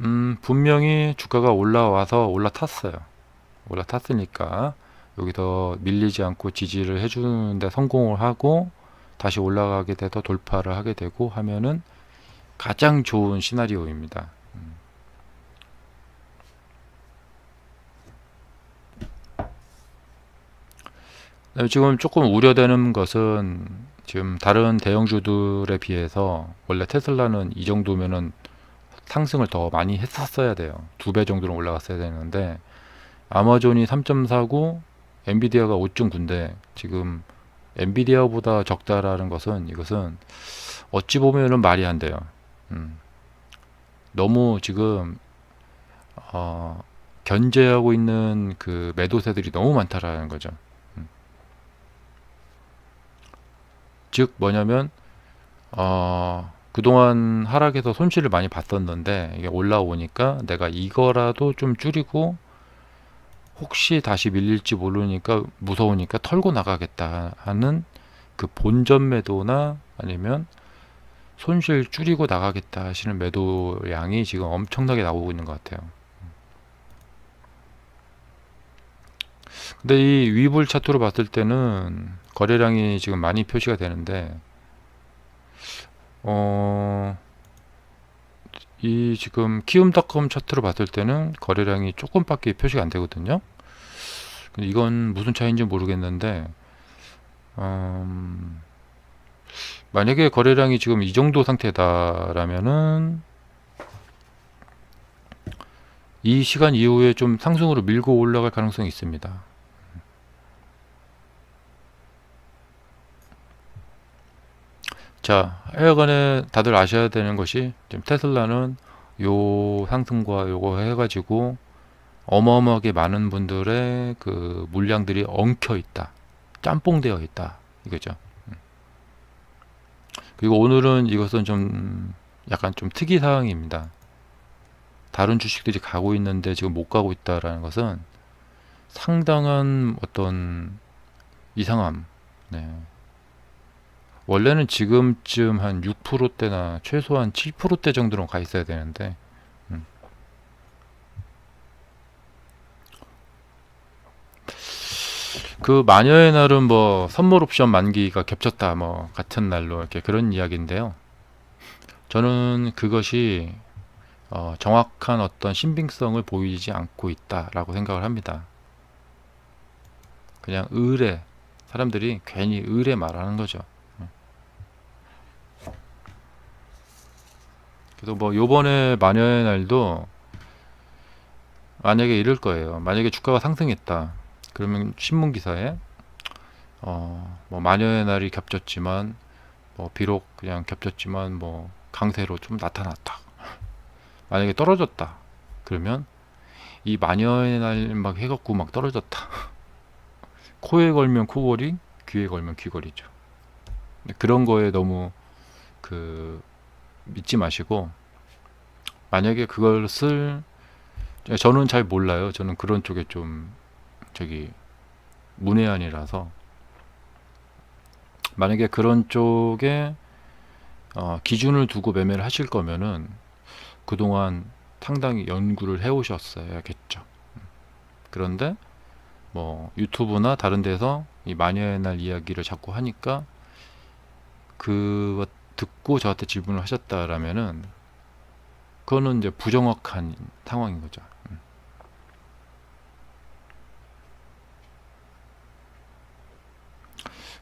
음, 분명히 주가가 올라와서 올라탔어요. 올라탔으니까 여기서 밀리지 않고 지지를 해주는데 성공을 하고 다시 올라가게 돼서 돌파를 하게 되고 하면은 가장 좋은 시나리오입니다. 음. 그다음에 지금 조금 우려되는 것은 지금 다른 대형주들에 비해서 원래 테슬라는 이 정도면은 상승을 더 많이 했었어야 돼요. 두 배 정도는 올라갔어야 되는데 아마존이 3.49, 엔비디아가 5.9인데 지금 엔비디아보다 적다라는 것은 이것은 어찌 보면은 말이 안 돼요. 음. 너무 지금 어, 견제하고 있는 그 매도세들이 너무 많다라는 거죠. 음. 즉 뭐냐면 어, 그동안 하락해서 손실을 많이 봤었는데 이게 올라오니까 내가 이거라도 좀 줄이고 혹시 다시 밀릴지 모르니까 무서우니까 털고 나가겠다 하는 그 본전 매도나 아니면 손실 줄이고 나가겠다 하시는 매도량이 지금 엄청나게 나오고 있는 것 같아요. 근데 이 위불 차트로 봤을 때는 거래량이 지금 많이 표시가 되는데 어, 이 지금 키움닷컴 차트로 봤을 때는 거래량이 조금밖에 표시가 안 되거든요. 근데 이건 무슨 차이인지 모르겠는데 음, 만약에 거래량이 지금 이 정도 상태다라면은 이 시간 이후에 좀 상승으로 밀고 올라갈 가능성이 있습니다. 자, 하여간에 다들 아셔야 되는 것이 지금 테슬라는 요 상승과 요거 해가지고 어마어마하게 많은 분들의 그 물량들이 엉켜 있다. 짬뽕되어 있다. 이거죠. 음. 그리고 오늘은 이것은 좀 약간 좀 특이 사항입니다. 다른 주식들이 가고 있는데 지금 못 가고 있다라는 것은 상당한 어떤 이상함. 네. 원래는 지금쯤 한 6%대나 최소한 7%대 정도로 가 있어야 되는데 음. 그 마녀의 날은 뭐 선물 옵션 만기가 겹쳤다 뭐 같은 날로 이렇게 그런 이야기인데요. 저는 그것이 어, 정확한 어떤 신빙성을 보이지 않고 있다라고 생각을 합니다. 그냥 의뢰 사람들이 괜히 의뢰 말하는 거죠. 그래서 뭐 요번에 마녀의 날도 만약에 이럴 거예요. 만약에 주가가 상승했다. 그러면 신문 기사에 어, 뭐 마녀의 날이 겹쳤지만 뭐 비록 그냥 겹쳤지만 뭐 강세로 좀 나타났다. 만약에 떨어졌다. 그러면 이 마녀의 날 막 해갖고 막 떨어졌다. 코에 걸면 코걸이, 귀에 걸면 귀걸이죠. 그런 거에 너무 그 믿지 마시고 만약에 그것을 저는 잘 몰라요. 저는 그런 쪽에 좀 저기 문외한이라서 만약에 그런 쪽에 어, 기준을 두고 매매를 하실 거면은 그동안 상당히 연구를 해 오셨어야겠죠. 그런데 뭐 유튜브나 다른 데서 이 마녀의 날 이야기를 자꾸 하니까 그것 듣고 저한테 질문을 하셨다라면은 그거는 이제 부정확한 상황인 거죠. 음.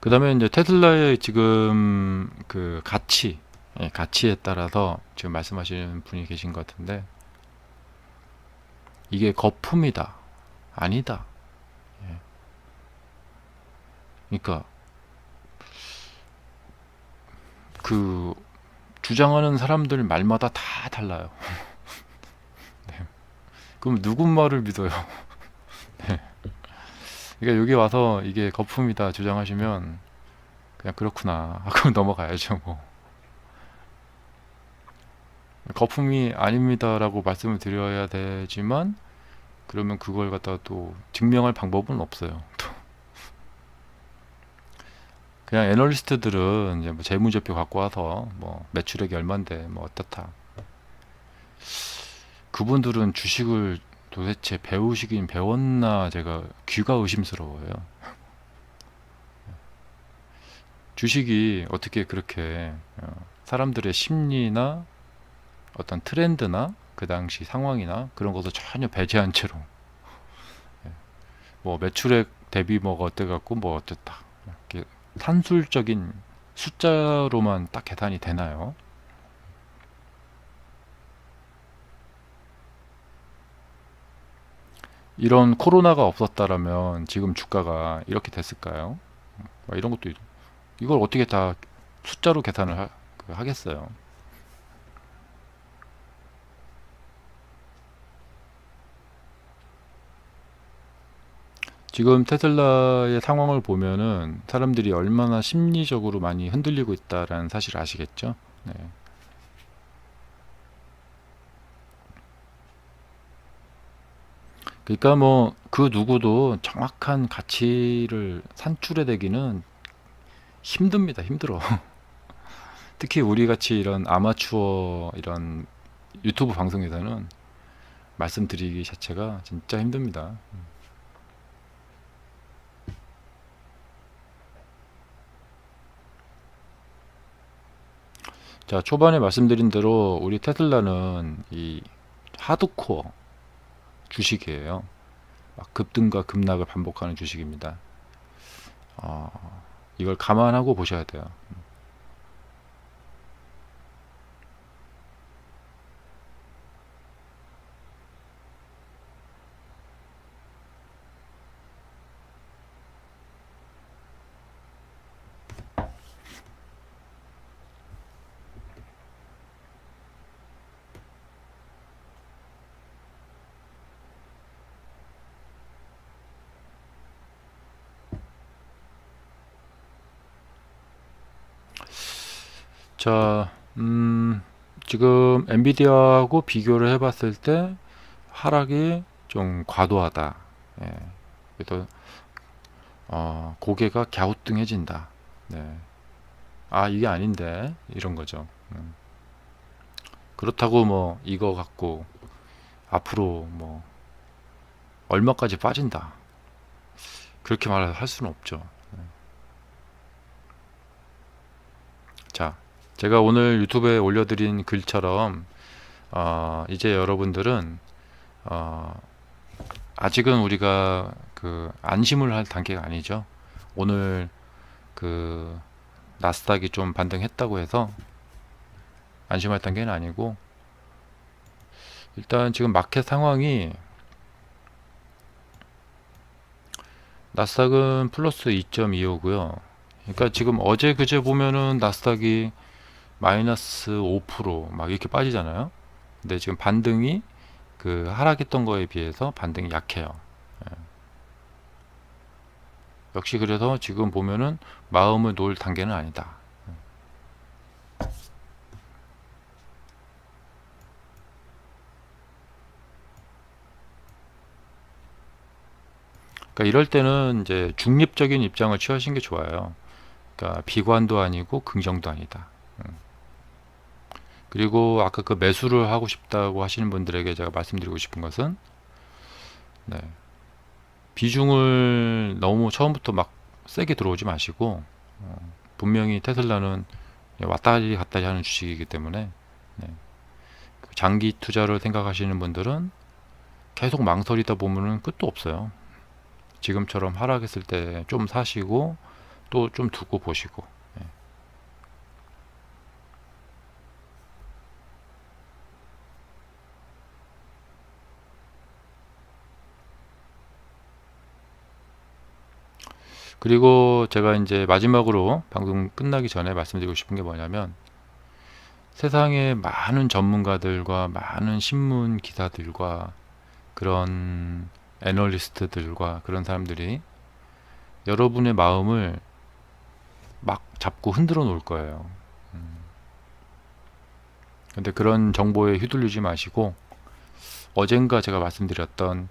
그 다음에 이제 테슬라의 지금 그 가치, 예, 가치에 따라서 지금 말씀하시는 분이 계신 것 같은데 이게 거품이다. 아니다. 예. 그러니까 그 주장하는 사람들 말마다 다 달라요. 네. 그럼 누군 말을 믿어요? 네. 그러니까 여기 와서 이게 거품이다 주장하시면 그냥 그렇구나 하고 넘어가야죠 뭐. 거품이 아닙니다라고 말씀을 드려야 되지만 그러면 그걸 갖다 또 증명할 방법은 없어요. 또. 그냥 애널리스트들은 이제 뭐 재무제표 갖고 와서 뭐 매출액이 얼만데 뭐 어떻다. 그분들은 주식을 도대체 배우시긴 배웠나 제가 귀가 의심스러워요. 주식이 어떻게 그렇게 어, 사람들의 심리나 어떤 트렌드나 그 당시 상황이나 그런 것을 전혀 배제한 채로 예, 뭐 매출액 대비 뭐가 어때 갖고 뭐 어쨌다 산술적인 숫자로만 딱 계산이 되나요? 이런 코로나가 없었다라면 지금 주가가 이렇게 됐을까요? 뭐 이런 것도 있- 이걸 어떻게 다 숫자로 계산을 하, 그 하겠어요? 지금 테슬라의 상황을 보면은 사람들이 얼마나 심리적으로 많이 흔들리고 있다라는 사실을 아시겠죠? 네. 그러니까 뭐 그 누구도 정확한 가치를 산출해내기는 힘듭니다. 힘들어. 특히 우리 같이 이런 아마추어 이런 유튜브 방송에서는 말씀드리기 자체가 진짜 힘듭니다. 자, 초반에 말씀드린 대로 우리 테슬라는 이 하드코어 주식이에요. 막 급등과 급락을 반복하는 주식입니다. 어, 이걸 감안하고 보셔야 돼요. 자, 음, 지금 엔비디아하고 비교를 해봤을 때 하락이 좀 과도하다. 예. 그래서 어, 고개가 갸우뚱해진다. 네. 아, 이게 아닌데 이런 거죠. 음. 그렇다고 뭐 이거 갖고 앞으로 뭐 얼마까지 빠진다. 그렇게 말할 수는 없죠. 네. 자, 제가 오늘 유튜브에 올려드린 글처럼 어, 이제 여러분들은 어, 아직은 우리가 그 안심을 할 단계가 아니죠. 오늘 그 나스닥이 좀 반등했다고 해서 안심할 단계는 아니고 일단 지금 마켓 상황이 나스닥은 플러스 2.25고요. 그러니까 지금 어제 그제 보면은 나스닥이 마이너스 5%막 이렇게 빠지잖아요. 근데 지금 반등이 그 하락했던 거에 비해서 반등이 약해요. 예. 역시 그래서 지금 보면은 마음을 놓을 단계는 아니다. 그러니까 이럴 때는 이제 중립적인 입장을 취하시는 게 좋아요. 그러니까 비관도 아니고 긍정도 아니다. 음. 그리고 아까 그 매수를 하고 싶다고 하시는 분들에게 제가 말씀드리고 싶은 것은 네. 비중을 너무 처음부터 막 세게 들어오지 마시고 어, 분명히 테슬라는 왔다리 갔다리 하는 주식이기 때문에 네. 그 장기 투자를 생각하시는 분들은 계속 망설이다 보면은 끝도 없어요. 지금처럼 하락했을 때 좀 사시고 또 좀 두고 보시고 예. 그리고 제가 이제 마지막으로 방송 끝나기 전에 말씀드리고 싶은 게 뭐냐면 세상에 많은 전문가들과 많은 신문 기사들과 그런 애널리스트들과 그런 사람들이 여러분의 마음을 막 잡고 흔들어 놓을 거예요. 음. 근데 그런 정보에 휘둘리지 마시고 어젠가 제가 말씀드렸던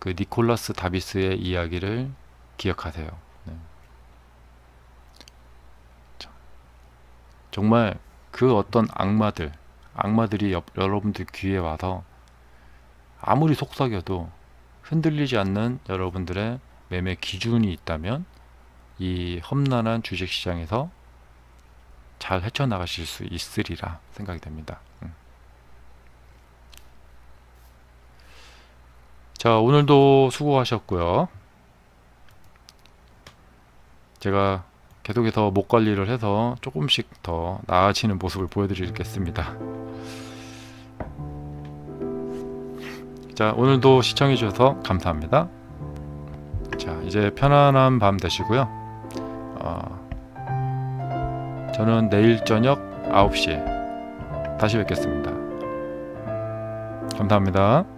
그 니콜라스 다비스의 이야기를 기억하세요. 네. 자, 정말 그 어떤 악마들, 악마들이 옆- 여러분들 귀에 와서 아무리 속삭여도 흔들리지 않는 여러분들의 매매 기준이 있다면 이 험난한 주식시장에서 잘 헤쳐나가실 수 있으리라 생각이 됩니다. 음. 자, 오늘도 수고하셨고요. 제가 계속해서 목 관리를 해서 조금씩 더 나아지는 모습을 보여드리겠습니다. 자, 오늘도 시청해 주셔서 감사합니다. 자, 이제 편안한 밤 되시고요. 어, 저는 내일 저녁 9시에 다시 뵙겠습니다. 감사합니다.